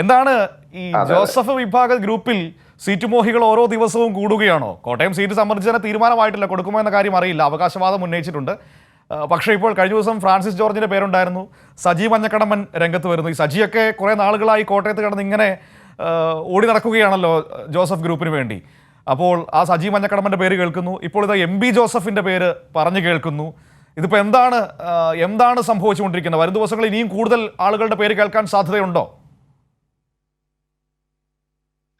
എന്താണ് ഈ ജോസഫ് വിഭാഗ ഗ്രൂപ്പിൽ സീറ്റ് മോഹികൾ ഓരോ ദിവസവും കൂടുകയാണോ? കോട്ടയം സീറ്റ് സംബന്ധിച്ച് തന്നെ തീരുമാനമായിട്ടില്ല. കൊടുക്കുമോ എന്ന കാര്യം അറിയില്ല. അവകാശവാദം ഉന്നയിച്ചിട്ടുണ്ട്. പക്ഷേ ഇപ്പോൾ കഴിഞ്ഞ ദിവസം ഫ്രാൻസിസ് ജോർജിന്റെ പേരുണ്ടായിരുന്നു. സജി മഞ്ഞക്കടമ്പൻ രംഗത്ത് വരുന്നു. ഈ സജിയൊക്കെ കുറെ നാളുകളായി കോട്ടയത്ത് കിടന്ന് ഇങ്ങനെ ഓടി നടക്കുകയാണല്ലോ ജോസഫ് ഗ്രൂപ്പിന് വേണ്ടി. അപ്പോൾ ആ സജി മഞ്ഞക്കടമ്പന്റെ പേര് കേൾക്കുന്നു. ഇപ്പോൾ ഇത് എം ബി ജോസഫിന്റെ പേര് പറഞ്ഞു കേൾക്കുന്നു. ഇതിപ്പോൾ എന്താണ് എന്താണ് സംഭവിച്ചുകൊണ്ടിരിക്കുന്നത്? വരും ദിവസങ്ങളിൽ ഇനിയും കൂടുതൽ ആളുകളുടെ പേര് കേൾക്കാൻ സാധ്യതയുണ്ടോ?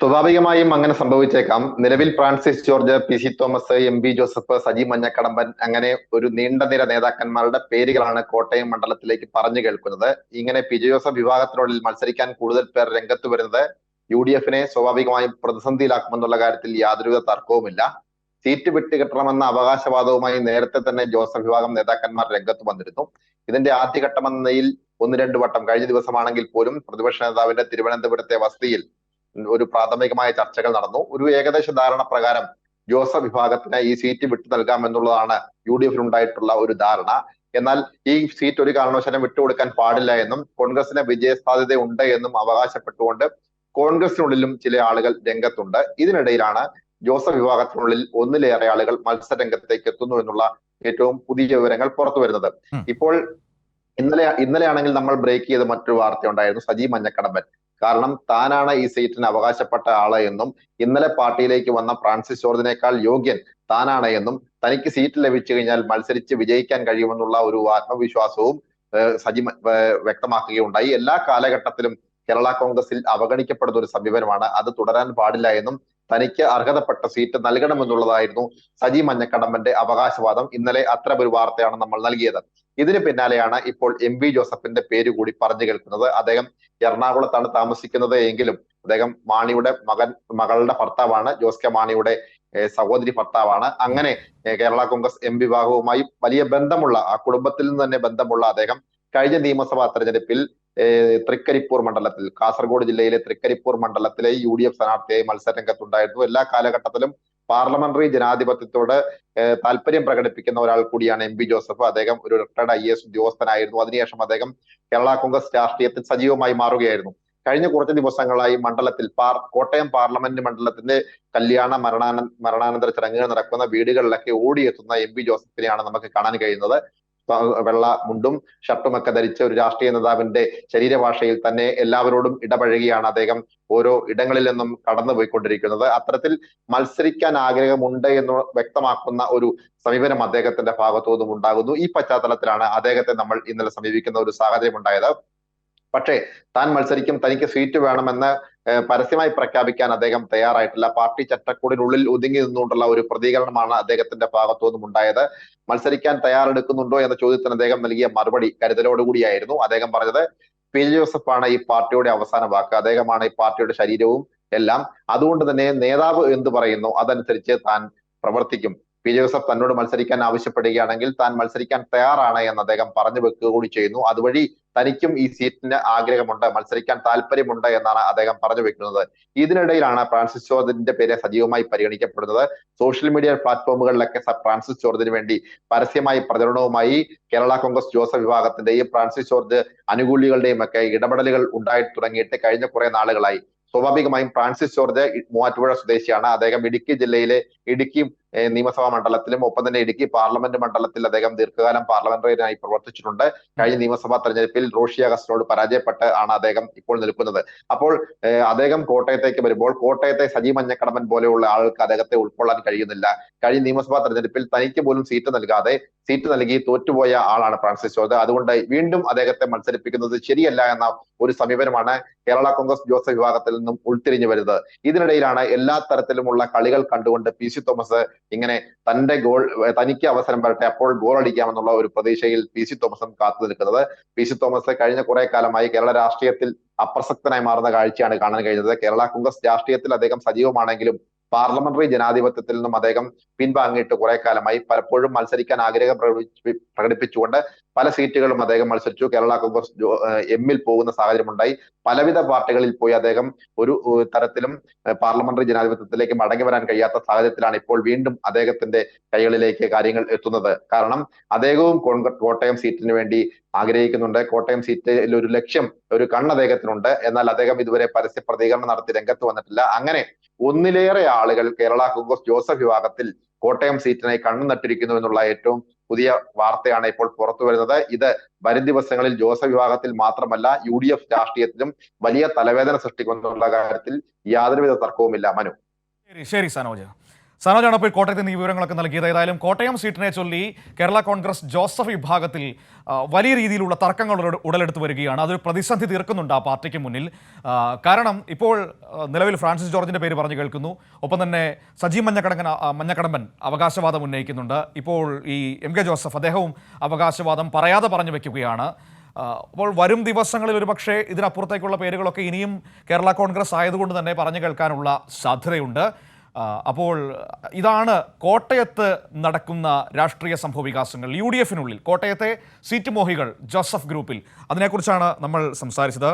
സ്വാഭാവികമായും അങ്ങനെ സംഭവിച്ചേക്കാം. നിലവിൽ Francis George P C Thomas M B Joseph Saji Manjakkadamban അങ്ങനെ ഒരു നീണ്ട നിര നേതാക്കന്മാരുടെ പേരുകളാണ് കോട്ടയം മണ്ഡലത്തിലേക്ക് പറഞ്ഞു കേൾക്കുന്നത്. ഇങ്ങനെ പി ജെ ജോസഫ് വിഭാഗത്തിനുള്ളിൽ മത്സരിക്കാൻ കൂടുതൽ പേർ രംഗത്ത് വരുന്നത് യു ഡി എഫിനെ സ്വാഭാവികമായും പ്രതിസന്ധിയിലാക്കുമെന്നുള്ള കാര്യത്തിൽ യാതൊരുവിധ തർക്കവുമില്ല. സീറ്റ് വിട്ടുകിട്ടണമെന്ന അവകാശവാദവുമായി നേരത്തെ തന്നെ ജോസഫ് വിഭാഗം നേതാക്കന്മാർ രംഗത്ത് വന്നിരുന്നു. ഇതിന്റെ ആദ്യഘട്ടമെന്ന നിലയിൽ ഒന്ന് രണ്ട് വട്ടം കഴിഞ്ഞ ദിവസമാണെങ്കിൽ പോലും പ്രതിപക്ഷ നേതാവിന്റെ തിരുവനന്തപുരത്തെ വസതിയിൽ ഒരു പ്രാഥമികമായ ചർച്ചകൾ നടന്നു. ഒരു ഏകദേശ ധാരണ പ്രകാരം ജോസഫ് വിഭാഗത്തിന് ഈ സീറ്റ് വിട്ടു നൽകാമെന്നുള്ളതാണ് യു ഡി എഫിനുണ്ടായിട്ടുള്ള ഒരു ധാരണ. എന്നാൽ ഈ സീറ്റ് ഒരു കാരണവശാലും വിട്ടുകൊടുക്കാൻ പാടില്ല എന്നും കോൺഗ്രസിന് വിജയ സാധ്യത ഉണ്ട് എന്നും അവകാശപ്പെട്ടുകൊണ്ട് കോൺഗ്രസിനുള്ളിലും ചില ആളുകൾ രംഗത്തുണ്ട്. ഇതിനിടയിലാണ് ജോസഫ് വിഭാഗത്തിനുള്ളിൽ ഒന്നിലേറെ ആളുകൾ മത്സരരംഗത്തേക്ക് എത്തുന്നു എന്നുള്ള ഏറ്റവും പുതിയ വിവരങ്ങൾ പുറത്തു വരുന്നത്. ഇപ്പോൾ ഇന്നലെ ഇന്നലെയാണെങ്കിൽ നമ്മൾ ബ്രേക്ക് ചെയ്ത മറ്റൊരു വാർത്ത ഉണ്ടായിരുന്നു. സജി മഞ്ഞക്കടമ്പൻ. കാരണം താനാണ് ഈ സീറ്റിന് അവകാശപ്പെട്ട ആൾ എന്നും ഇന്നലെ പാർട്ടിയിലേക്ക് വന്ന ഫ്രാൻസിസ് ജോർജിനേക്കാൾ യോഗ്യൻ താനാണ് എന്നും തനിക്ക് സീറ്റ് ലഭിച്ചു കഴിഞ്ഞാൽ മത്സരിച്ച് വിജയിക്കാൻ കഴിയുമെന്നുള്ള ഒരു ആത്മവിശ്വാസവും സജി വ്യക്തമാക്കുകയുണ്ടായി. എല്ലാ കാലഘട്ടത്തിലും കേരള കോൺഗ്രസിൽ അവഗണിക്കപ്പെടുന്ന ഒരു സമീപനമാണ്. അത് തുടരാൻ പാടില്ല എന്നും തനിക്ക് അർഹതപ്പെട്ട സീറ്റ് നൽകണമെന്നുള്ളതായിരുന്നു സജി മഞ്ഞക്കടമ്പന്റെ അവകാശവാദം. ഇന്നലെ അത്തരമൊരു വാർത്തയാണ് നമ്മൾ നൽകിയത്. ഇതിന് പിന്നാലെയാണ് ഇപ്പോൾ എം വി ജോസഫിന്റെ പേര് കൂടി പറഞ്ഞു കേൾക്കുന്നത്. അദ്ദേഹം എറണാകുളത്താണ് താമസിക്കുന്നത് എങ്കിലും അദ്ദേഹം മാണിയുടെ മകൻ മകളുടെ ഭർത്താവാണ്. ജോസ് കെ മാണിയുടെ സഹോദരി ഭർത്താവാണ്. അങ്ങനെ കേരള കോൺഗ്രസ് എം വിഭാഗവുമായി വലിയ ബന്ധമുള്ള ആ കുടുംബത്തിൽ നിന്ന് തന്നെ ബന്ധമുള്ള അദ്ദേഹം കഴിഞ്ഞ നിയമസഭാ തെരഞ്ഞെടുപ്പിൽ തൃക്കരിപ്പൂർ മണ്ഡലത്തിൽ കാസർഗോഡ് ജില്ലയിലെ തൃക്കരിപ്പൂർ മണ്ഡലത്തിലെ യു ഡി എഫ് സ്ഥാനാർത്ഥിയായി മത്സര രംഗത്തുണ്ടായിരുന്നു എല്ലാ കാലഘട്ടത്തിലും പാർലമെന്ററി ജനാധിപത്യത്തോട് താല്പര്യം പ്രകടിപ്പിക്കുന്ന ഒരാൾ കൂടിയാണ് എം പി ജോസഫ്. അദ്ദേഹം ഒരു റിട്ടയർഡ് ഐ എസ് ഉദ്യോഗസ്ഥനായിരുന്നു. അതിനുശേഷം അദ്ദേഹം കേരള കോൺഗ്രസ് രാഷ്ട്രീയത്തിൽ സജീവമായി മാറുകയായിരുന്നു. കഴിഞ്ഞ കുറച്ച് ദിവസങ്ങളായി മണ്ഡലത്തിൽ പാർ കോട്ടയം പാർലമെന്റ് മണ്ഡലത്തിന്റെ കല്യാണ മരണാന മരണാനന്തര ചടങ്ങുകൾ നടക്കുന്ന വീടുകളിലൊക്കെ ഓടിയെത്തുന്ന എം പി ജോസഫിനെയാണ് നമുക്ക് കാണാൻ കഴിയുന്നത്. വെള്ള മുണ്ടും ഷർട്ടുമൊക്കെ ധരിച്ച ഒരു രാഷ്ട്രീയ നേതാവിന്റെ ശരീരഭാഷയിൽ തന്നെ എല്ലാവരോടും ഇടപഴകിയാണ് അദ്ദേഹം ഓരോ ഇടങ്ങളിൽ നിന്നും കടന്നുപോയിക്കൊണ്ടിരിക്കുന്നത്. അത്തരത്തിൽ മത്സരിക്കാൻ ആഗ്രഹമുണ്ട് എന്ന് വ്യക്തമാക്കുന്ന ഒരു സമീപനം അദ്ദേഹത്തിന്റെ ഭാഗത്തു നിന്നും ഉണ്ടാകുന്നു. ഈ പശ്ചാത്തലത്തിലാണ് അദ്ദേഹത്തെ നമ്മൾ ഇന്നലെ സമീപിക്കുന്ന ഒരു സാഹചര്യം ഉണ്ടായത്. പക്ഷേ താൻ മത്സരിക്കും തനിക്ക് സീറ്റ് വേണമെന്ന് പരസ്യമായി പ്രഖ്യാപിക്കാൻ അദ്ദേഹം തയ്യാറായിട്ടില്ല. പാർട്ടി ചട്ടക്കൂടിനുള്ളിൽ ഒതുങ്ങി നിന്നുകൊണ്ടുള്ള ഒരു പ്രതികരണമാണ് അദ്ദേഹത്തിന്റെ ഭാഗത്തു നിന്നും ഉണ്ടായത്. മത്സരിക്കാൻ തയ്യാറെടുക്കുന്നുണ്ടോ എന്ന ചോദ്യത്തിന് അദ്ദേഹം നൽകിയ മറുപടി കരുതലോടുകൂടിയായിരുന്നു. അദ്ദേഹം പറഞ്ഞത് പി. ജെ. ജോസഫ് ആണ് ഈ പാർട്ടിയുടെ അവസാന വാക്ക്. അദ്ദേഹമാണ് ഈ പാർട്ടിയുടെ ശരീരവും എല്ലാം. അതുകൊണ്ട് തന്നെ നേതാവ് എന്ത് പറയുന്നു? അതനുസരിച്ച് താൻ പ്രവർത്തിക്കും. പി ജോസഫ് തന്നോട് മത്സരിക്കാൻ ആവശ്യപ്പെടുകയാണെങ്കിൽ താൻ മത്സരിക്കാൻ തയ്യാറാണ് എന്ന് അദ്ദേഹം പറഞ്ഞു വെക്കുക കൂടി ചെയ്യുന്നു. അതുവഴി തനിക്കും ഈ സീറ്റിന് ആഗ്രഹമുണ്ട് മത്സരിക്കാൻ താല്പര്യമുണ്ട് എന്നാണ് അദ്ദേഹം പറഞ്ഞു വെക്കുന്നത്. ഇതിനിടയിലാണ് ഫ്രാൻസിസ് ജോർജിന്റെ പേര് സജീവമായി പരിഗണിക്കപ്പെടുന്നത്. സോഷ്യൽ മീഡിയ പ്ലാറ്റ്ഫോമുകളിലൊക്കെ ഫ്രാൻസിസ് ജോർജിന് വേണ്ടി പരസ്യമായി പ്രചരണവുമായി കേരള കോൺഗ്രസ് ജോസഫ് വിഭാഗത്തിന്റെയും ഫ്രാൻസിസ് ജോർജ് അനുകൂലികളുടെയും ഒക്കെ ഇടപെടലുകൾ ഉണ്ടായി തുടങ്ങിയിട്ട് കഴിഞ്ഞ കുറെ നാളുകളായി. സ്വാഭാവികമായും ഫ്രാൻസിസ് ജോർജ് മൂവാറ്റുപുഴ സ്വദേശിയാണ്. അദ്ദേഹം ഇടുക്കി ജില്ലയിലെ ഇടുക്കി നിയമസഭാ മണ്ഡലത്തിലും ഒപ്പം തന്നെ ഇടുക്കി പാർലമെന്റ് മണ്ഡലത്തിൽ അദ്ദേഹം ദീർഘകാലം പാർലമെന്ററിയനായി പ്രവർത്തിച്ചിട്ടുണ്ട്. കഴിഞ്ഞ നിയമസഭാ തെരഞ്ഞെടുപ്പിൽ റോഷി അഗസ്റ്റിനോട് പരാജയപ്പെട്ട് ആണ് അദ്ദേഹം ഇപ്പോൾ നിൽക്കുന്നത്. അപ്പോൾ അദ്ദേഹം കോട്ടയത്തേക്ക് വരുമ്പോൾ കോട്ടയത്തെ സജി മഞ്ഞക്കടമ്പൻ പോലെയുള്ള ആൾക്ക് അദ്ദേഹത്തെ ഉൾക്കൊള്ളാൻ കഴിയുന്നില്ല. കഴിഞ്ഞ നിയമസഭാ തെരഞ്ഞെടുപ്പിൽ തനിക്ക് പോലും സീറ്റ് നൽകാതെ സീറ്റ് നൽകി തോറ്റുപോയ ആളാണ് ഫ്രാൻസിസ് ജോർജ്. അതുകൊണ്ട് വീണ്ടും അദ്ദേഹത്തെ മത്സരിപ്പിക്കുന്നത് ശരിയല്ല എന്ന ഒരു സമീപനമാണ് കേരള കോൺഗ്രസ് ജോസഫ് വിഭാഗത്തിൽ നിന്നും ഉൾത്തിരിഞ്ഞു വരുന്നത്. ഇതിനിടയിലാണ് എല്ലാ തരത്തിലുമുള്ള കളികൾ കണ്ടുകൊണ്ട് പി സി തോമസ് ഇങ്ങനെ തന്റെ ഗോൾ തനിക്ക് അവസരം വരട്ടെ അപ്പോൾ ഗോൾ അടിക്കാമെന്നുള്ള ഒരു പ്രതീക്ഷയിൽ പി സി തോമസും കാത്തു നിൽക്കുന്നത്. പി സി തോമസ് കഴിഞ്ഞ കുറെ കാലമായി കേരള രാഷ്ട്രീയത്തിൽ അപ്രസക്തനായി മാറുന്ന കാഴ്ചയാണ് കാണാൻ കഴിഞ്ഞത്. കേരള കോൺഗ്രസ് രാഷ്ട്രീയത്തിൽ അദ്ദേഹം സജീവമാണെങ്കിലും പാർലമെന്ററി ജനാധിപത്യത്തിൽ നിന്നും അദ്ദേഹം പിൻവാങ്ങിയിട്ട് കുറെ കാലമായി പലപ്പോഴും മത്സരിക്കാൻ ആഗ്രഹം പ്രകടിപ്പിച്ചുകൊണ്ട് പല സീറ്റുകളും അദ്ദേഹം മത്സരിച്ചു. കേരള കോൺഗ്രസ് എമ്മിൽ പോകുന്ന സാഹചര്യമുണ്ടായി. പലവിധ പാർട്ടികളിൽ പോയി അദ്ദേഹം ഒരു തരത്തിലും പാർലമെന്ററി ജനാധിപത്യത്തിലേക്ക് മടങ്ങി വരാൻ കഴിയാത്ത സാഹചര്യത്തിലാണ് ഇപ്പോൾ വീണ്ടും അദ്ദേഹത്തിന്റെ കൈകളിലേക്ക് കാര്യങ്ങൾ എത്തുന്നത്. കാരണം അദ്ദേഹവും കോട്ടയം സീറ്റിന് വേണ്ടി ആഗ്രഹിക്കുന്നുണ്ട്. കോട്ടയം സീറ്റിൽ ഒരു ലക്ഷ്യം ഒരു കണ്ണ് അദ്ദേഹത്തിനുണ്ട്. എന്നാൽ അദ്ദേഹം ഇതുവരെ പരസ്യ പ്രതികരണം നടത്തി രംഗത്ത് വന്നിട്ടില്ല. അങ്ങനെ ഒന്നിലേറെ ആളുകൾ കേരള കോൺഗ്രസ് ജോസഫ് വിഭാഗത്തിൽ കോട്ടയം സീറ്റിനായി കണ്ണു നട്ടിരിക്കുന്നു എന്നുള്ള ഏറ്റവും പുതിയ വാർത്തയാണ് ഇപ്പോൾ പുറത്തു വരുന്നത്. ഇത് വരും ദിവസങ്ങളിൽ ജോസഫ് വിഭാഗത്തിൽ മാത്രമല്ല യു ഡി എഫ് രാഷ്ട്രീയത്തിലും വലിയ തലവേദന സൃഷ്ടിക്കുമെന്നുള്ള കാര്യത്തിൽ യാതൊരുവിധ തർക്കവുമില്ല. മനു. ശരി സനോജ്. സനോജാണ് ഇപ്പോൾ കോട്ടയത്ത് നിന്ന് ഈ വിവരങ്ങളൊക്കെ നൽകിയത്. ഏതായാലും കോട്ടയം സീറ്റിനെ ചൊല്ലി കേരള കോൺഗ്രസ് ജോസഫ് വിഭാഗത്തിൽ വലിയ രീതിയിലുള്ള തർക്കങ്ങൾ ഉടലെടുത്ത് വരികയാണ്. അതൊരു പ്രതിസന്ധി തീർക്കുന്നുണ്ട് ആ പാർട്ടിക്ക് മുന്നിൽ. കാരണം ഇപ്പോൾ നിലവിൽ ഫ്രാൻസിസ് ജോർജിന്റെ പേര് പറഞ്ഞു കേൾക്കുന്നു. ഒപ്പം തന്നെ സജീവ് മഞ്ഞക്കടങ്ങൻ ആ, മഞ്ഞക്കടമ്പൻ അവകാശവാദം ഉന്നയിക്കുന്നുണ്ട്. ഇപ്പോൾ ഈ എം കെ ജോസഫ് അദ്ദേഹവും അവകാശവാദം പറയാതെ പറഞ്ഞു വയ്ക്കുകയാണ് അപ്പോൾ വരും ദിവസങ്ങളിൽ ഒരുപക്ഷെ ഇതിനപ്പുറത്തേക്കുള്ള പേരുകളൊക്കെ ഇനിയും കേരള കോൺഗ്രസ് ആയതുകൊണ്ട് തന്നെ പറഞ്ഞു കേൾക്കാനുള്ള സാധ്യതയുണ്ട്. അപ്പോൾ ഇതാണ് കോട്ടയത്ത് നടക്കുന്ന രാഷ്ട്രീയ സംഭവ വികാസങ്ങൾ. യു ഡി എഫിനുള്ളിൽ കോട്ടയത്തെ സീറ്റ് മോഹികൾ ജോസഫ് ഗ്രൂപ്പിൽ. അതിനെക്കുറിച്ചാണ് നമ്മൾ സംസാരിച്ചത്.